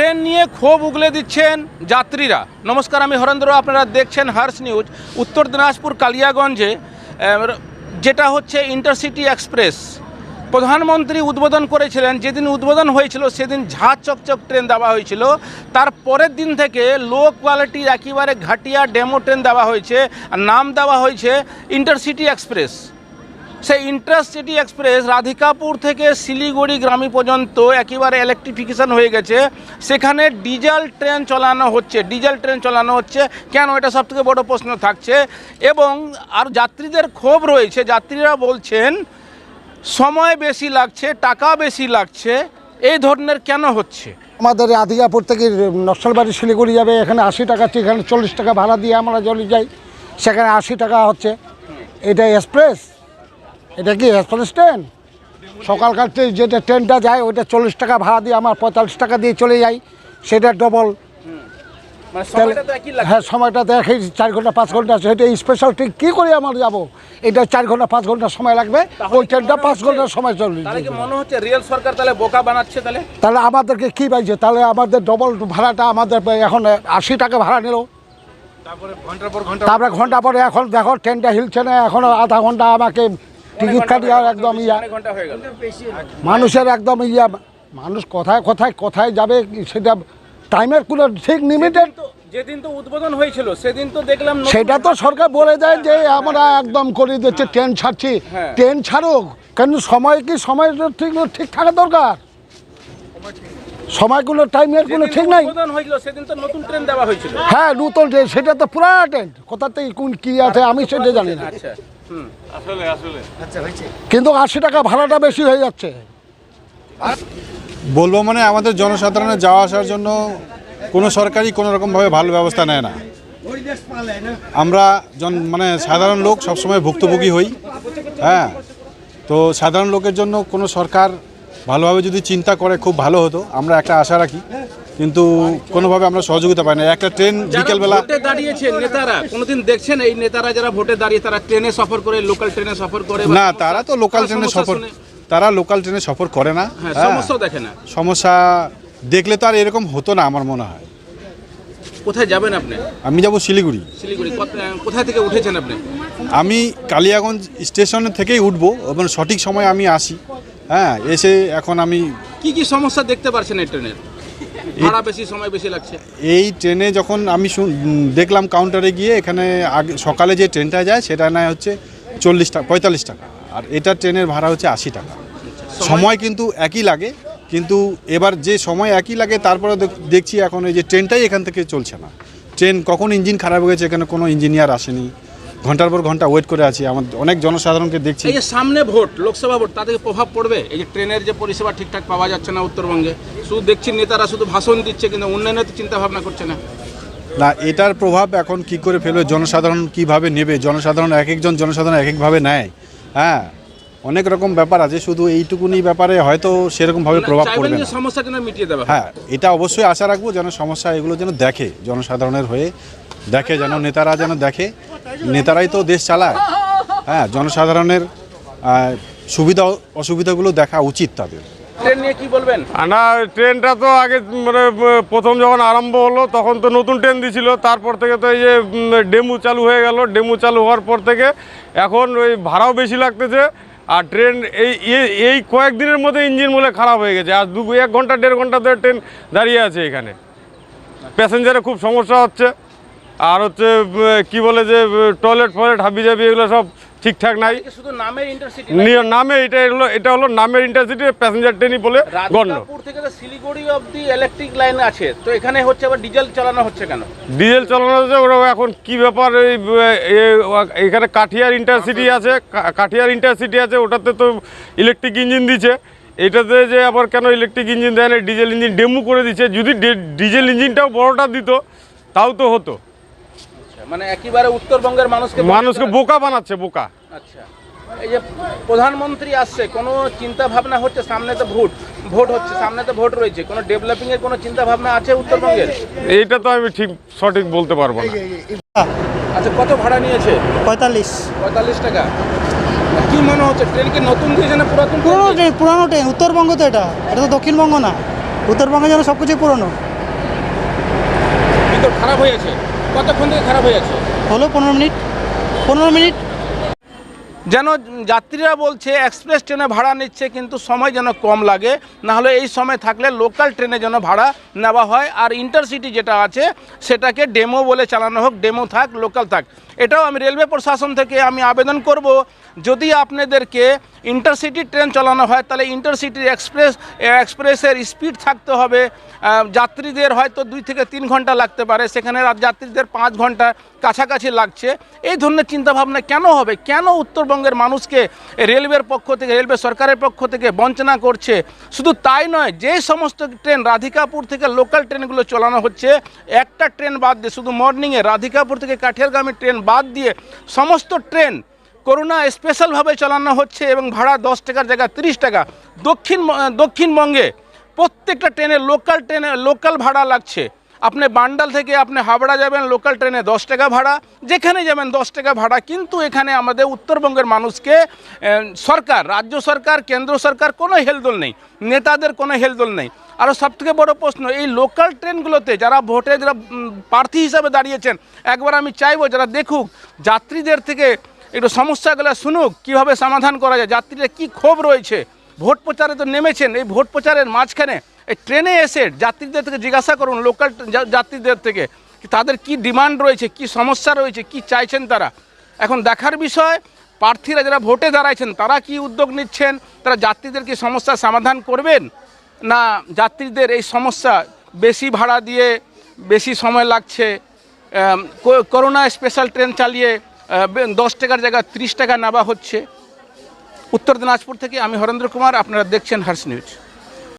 Train নিয়ে ক্ষোভ উগলে দিচ্ছেন যাত্রীরা। নমস্কার, আমি হরেন্দ্র, আপনারা দেখছেন হার্স নিউজ, উত্তর দিনাজপুর কালিয়াগঞ্জে যেটা হচ্ছে ইন্টারসিটি এক্সপ্রেস। প্রধানমন্ত্রী উদ্বোধন করেছিলেন, যেদিন উদ্বোধন হয়েছিল সেদিন ঝাঁ চকচক ট্রেন দেওয়া হয়েছিল। তার পরের দিন থেকে লো কোয়ালিটির একেবারে ঘাটিয়া ডেমো ট্রেন দেওয়া হয়েছে, আর নাম দেওয়া হয়েছে ইন্টারসিটি এক্সপ্রেস। সেই ইন্টারসিটি এক্সপ্রেস রাধিকাপুর থেকে শিলিগুড়ি গ্রামী পর্যন্ত একেবারে ইলেকট্রিফিকেশন হয়ে গেছে। সেখানে ডিজেল ট্রেন চালানো হচ্ছে, ডিজেল ট্রেন চালানো হচ্ছে। কেন? এটা সবথেকে বড় প্রশ্ন থাকছে। এবং আর যাত্রীদের ক্ষোভ রয়েছে। যাত্রীরা বলছেন, সময় বেশি লাগছে, টাকা বেশি লাগছে। এই ধরনের কেন হচ্ছে? আমাদের আদিগাপুর থেকে নকশালবাড়ি শিলিগুড়ি যাবে। এখানে আশি টাকা এখানে চল্লিশ টাকা ভাড়া দিয়ে আমরা চলে যাই। সেখানে আশি টাকা হচ্ছে। এটা এক্সপ্রেস? এটা কি ট্রেন? সকালকার যেটা ট্রেনটা যায় ওইটা চল্লিশ টাকা ভাড়া দিয়ে আমার পঁয়তাল্লিশ টাকা দিয়ে চলে যাই সেটা ডবল মানে সময়টা তো একই হ্যাঁ সময়টা দেখে চার ঘণ্টা পাঁচ ঘণ্টা। সেটা স্পেশাল ট্রেন কী করে আমার যাব? এটা চার ঘণ্টা পাঁচ ঘণ্টা সময় লাগবে। ওই ট্রেনটা পাঁচ ঘণ্টা সময় চলবে মনে হচ্ছে রিয়েল সরকার তাহলে বোকা বানাচ্ছে তাহলে? তাহলে আমাদেরকে কী পাইছে? তাহলে আমাদের ডবল ভাড়াটা আমাদের এখন আশি টাকা ভাড়া নিল। তারপরে ঘণ্টার পর ঘণ্টা তারপরে ঘণ্টা পরে এখন দেখো ট্রেনটা হিলছে না এখন আধা ঘণ্টা আমাকে টিকিট কাটিয়ে আর একদম ইয়া। হয়ে মানুষের একদম ইয়া মানুষ কোথায় কোথায় কোথায় যাবে সেটা টাইমের কোনো ঠিক লিমিটেড যেদিন তো উদ্বোধন হয়েছিল সেদিন তো দেখলাম সেটা তো সরকার বলে দেয় যে আমরা একদম করে দিচ্ছে ট্রেন ছাড়ছি। হ্যাঁ। ট্রেন ছাড়ুক কিন্তু সময় কি সময় ঠিক ঠিক থাকা দরকার? সময়গুলো টাইমের কোনো ঠিক নাই। হ্যাঁ নতুন ট্রেন সেটা তো পুরানা ট্রেন কোথা থেকে কোন কী আছে আমি সেটা জানি না। আচ্ছা কিন্তু আশি টাকা ভাড়াটা বেশি হয়ে যাচ্ছে। বলব মানে আমাদের জনসাধারণের যাওয়া আসার জন্য কোনো সরকারই কোনো রকমভাবে ভালো ব্যবস্থা নেয় না। আমরা জন মানে সাধারণ লোক সবসময় ভুক্তভোগী হই হ্যাঁ। তো সাধারণ লোকের জন্য কোনো সরকার ভালোভাবে যদি চিন্তা করে খুব ভালো হতো। আমরা একটা আশা রাখি। কিন্তু কোনোভাবে আমরা সহযোগিতা পাই না। একটা ট্রেন বিকেলবেলা ভোটে দাঁড়িয়েছে নেতারা কোনোদিন দেখছেন এই নেতারা যারা ভোটে দাঁড়িয়ে তারা ট্রেনে সফর করে লোকাল ট্রেনে সফর করে না তারা তো লোকাল ট্রেনে সফর তারা লোকাল ট্রেনে সফর করে না। হ্যাঁ। দেখে না। সমস্যা দেখলে তো আর এরকম হতো না আমার মনে হয়। কোথায় যাবেন আপনি? আমি যাব শিলিগুড়ি। শিলিগুড়ি। কোথায় থেকে উঠেছেন আপনি? আমি কালিয়াগঞ্জ স্টেশন থেকেই উঠবো এবং সঠিক সময় আমি আসি। হ্যাঁ এসে এখন আমি কি কি সমস্যা দেখতে পারছেন এই ট্রেনের? ভাড়া বেশি সময় বেশি লাগছে। এই ট্রেনে যখন আমি শুন- দেখলাম কাউন্টারে গিয়ে এখানে আগে সকালে যে ট্রেনটা যায় সেটা নেয় হচ্ছে চল্লিশ টাকা পঁয়তাল্লিশ টাকা। আর এটা ট্রেনের ভাড়া হচ্ছে আশি টাকা। সময় কিন্তু একই লাগে কিন্তু এবার যে সময় একই লাগে তারপরে দেখ- দেখছি এখন এই যে ট্রেনটাই এখান থেকে চলছে না। ট্রেন কখন ইঞ্জিন খারাপ হয়ে গেছে এখানে কোনো ইঞ্জিনিয়ার আসেনি। ঘণ্টার পর ঘণ্টা ওয়েট করে আছি। আমার অনেক জনসাধারণকে দেখছি। এই যে সামনে ভোট লোকসভা ভোট তাতে প্রভাব পড়বে? এই যে ট্রেনের যে পরিষেবা ঠিকঠাক পাওয়া যাচ্ছে না উত্তরবঙ্গে শুধু দেখছি নেতারা শুধু ভাষণ দিচ্ছে কিন্তু উন্নয়নের তো চিন্তা ভাবনা করছে না। না এটার প্রভাব এখন কি করে ফেলবে জনসাধারণ কীভাবে নেবে? জনসাধারণ এক একজন জনসাধারণ এক একভাবে নেয়। হ্যাঁ অনেক রকম ব্যাপার আছে শুধু এইটুকুনি ব্যাপারে হয়তো সেরকমভাবে প্রভাব পড়বে না। সমস্যা যেন মিটিয়ে দেবে হ্যাঁ এটা অবশ্যই আশা রাখব যেন সমস্যা এগুলো যেন দেখে জনসাধারণের হয়ে দেখে যেন নেতারা যেন দেখে। নেতারাই তো দেশ চালায়। হ্যাঁ জনসাধারণের সুবিধা অসুবিধাগুলো দেখা উচিত তাদের। ট্রেন নিয়ে কি বলবেন? না ট্রেনটা তো আগে মানে প্রথম যখন আরম্ভ হলো তখন তো নতুন ট্রেন দিছিল। তারপর থেকে তো এই যে ডেমু চালু হয়ে গেল। ডেমু চালু হওয়ার পর থেকে এখন ওই ভাড়াও বেশি লাগতেছে। আর ট্রেন এই এই- কয়েকদিনের মধ্যে ইঞ্জিন বলে খারাপ হয়ে গেছে। আর দু এক ঘণ্টা দেড় ঘণ্টা ধরে ট্রেন দাঁড়িয়ে আছে এখানে। প্যাসেঞ্জারের খুব সমস্যা হচ্ছে। আর হচ্ছে কি বলে যে টয়লেট ফয়লেট হাবি জাবি এগুলো সব ঠিকঠাক নাই। শুধু ইন্টারসিটি নামে এটা হলো এটা হলো নামের ইন্টারসিটি প্যাসেঞ্জার ট্রেনই বলে গণ্য। থেকে তো শিলিগুড়ি অবধি ইলেকট্রিক লাইন আছে। তো এখানে হচ্ছে আবার ডিজেল চালানো হচ্ছে কেন? ডিজেল চালানো হচ্ছে ওরা এখন কি ব্যাপার এই এখানে কাঠিয়ার ইন্টারসিটি আছে কাঠিয়ার ইন্টারসিটি আছে ওটাতে তো ইলেকট্রিক ইঞ্জিন দিচ্ছে। এটাতে যে আবার কেন ইলেকট্রিক ইঞ্জিন দেয় না ডিজেল ইঞ্জিন ডেমু করে দিচ্ছে। যদি ডিজেল ইঞ্জিনটাও বড়টা দিত তাও তো হতো। মানে একেবারে উত্তরবঙ্গের মানুষকে মানুষকে বোকা বানাচ্ছে বোকা। আচ্ছা। এই যে প্রধানমন্ত্রী আসছে কোনো চিন্তা ভাবনা হচ্ছে? সামনে তো ভোট ভোট হচ্ছে সামনে তো ভোট রয়েছে। কোনো ডেভেলপিং এর কোনো চিন্তা ভাবনা আছে উত্তরবঙ্গের? এইটা তো আমি ঠিক সঠিক বলতে পারব না। আচ্ছা কত ভাড়া নিয়েছে? পঁয়তাল্লিশ। পঁয়তাল্লিশ টাকা। কি মনে হচ্ছে ট্রেন কি নতুন দিয়েছে না পুরাতন পুরোনো? ট্রেন পুরানো ট্রেন উত্তরবঙ্গ তো এটা। এটা তো দক্ষিণবঙ্গ না। উত্তরবঙ্গে যেন সব কিছুই পুরনো। ভিতর খারাপ হয়েছে কতক্ষণ থেকে খারাপ হয়ে যাচ্ছে? হলো পনেরো মিনিট। পনেরো মিনিট যেন যাত্রীরা বলছে এক্সপ্রেস ট্রেনে ভাড়া নিচ্ছে, কিন্তু সময় যেন কম লাগে। না হলে এই সময় থাকলে লোকাল ট্রেনে যেন ভাড়া নেওয়া হয়। আর ইন্টারসিটি যেটা আছে, সেটাকে ডেমো বলে চালানো হোক ডেমো থাক লোকাল থাক। এটাও আমি রেলওয়ে প্রশাসন থেকে আমি আবেদন করব। যদি আপনাদেরকে ইন্টারসিটি ট্রেন চালানো হয়, তাহলে ইন্টারসিটির এক্সপ্রেস এক্সপ্রেসের স্পিড থাকতে হবে। যাত্রীদের হয়তো দুই থেকে তিন ঘণ্টা লাগতে পারে। সেখানে যাত্রীদের পাঁচ ঘণ্টা কাছাকাছি লাগছে। এই ধরনের চিন্তাভাবনা কেন হবে? কেন উত্তরবঙ্গের মানুষকে রেলওয়ের পক্ষ থেকে, রেলওয়ে সরকারের পক্ষ থেকে বঞ্চনা করছে। শুধু তাই নয়, যে সমস্ত ট্রেন রাধিকাপুর থেকে লোকাল ট্রেনগুলো চালানো হচ্ছে, একটা ট্রেন বাদ দিয়ে, শুধু মর্নিংয়ে রাধিকাপুর থেকে কাঠিয়ারগামী ট্রেন বাদ দিয়ে সমস্ত ট্রেন করোনা স্পেশালভাবে চালানো হচ্ছে এবং ভাড়া দশ টাকার জায়গায় তিরিশ টাকা। দক্ষিণ, দক্ষিণবঙ্গে প্রত্যেকটা ট্রেনে লোকাল ট্রেনে, লোকাল ভাড়া লাগছে। আপনি বান্ডাল থেকে আপনি হাবড়া যাবেন লোকাল ট্রেনে দশ টাকা ভাড়া, যেখানে যাবেন দশ টাকা ভাড়া, কিন্তু এখানে আমাদের উত্তরবঙ্গের মানুষকে সরকার, রাজ্য সরকার, কেন্দ্র সরকার কোনো হেলদোল নেই, নেতাদের কোনো হেলদোল নেই। আরও সবথেকে বড় প্রশ্ন, এই লোকাল ট্রেনগুলোতে যারা ভোটে, যারা প্রার্থী হিসাবে দাঁড়িয়েছেন, একবার আমি চাইব যারা দেখুক, যাত্রীদের থেকে একটু সমস্যাগুলো শুনুক, কীভাবে সমাধান করা যায় যাত্রীরা কি ক্ষোভ রয়েছে, ভোট প্রচারে তো নেমেছেন, এই ভোট প্রচারের মাঝখানে এই ট্রেনে এসে যাত্রীদের থেকে জিজ্ঞাসা করুন লোকাল যাত্রীদের থেকে তাদের কি ডিমান্ড রয়েছে, কি সমস্যা রয়েছে, কি চাইছেন তারা? এখন দেখার বিষয়, প্রার্থীরা যারা ভোটে দাঁড়াইছেন, তারা কি উদ্যোগ নিচ্ছেন? তারা যাত্রীদের কি সমস্যার সমাধান করবেন? না যাত্রীদের এই সমস্যা বেশি ভাড়া দিয়ে বেশি সময় লাগছে? করোনা স্পেশাল ট্রেন চালিয়ে দশ টাকার জায়গায় ত্রিশ টাকা নেওয়া হচ্ছে। উত্তর দিনাজপুর থেকে আমি হরেন্দ্র কুমার, আপনারা দেখছেন হার্স নিউজ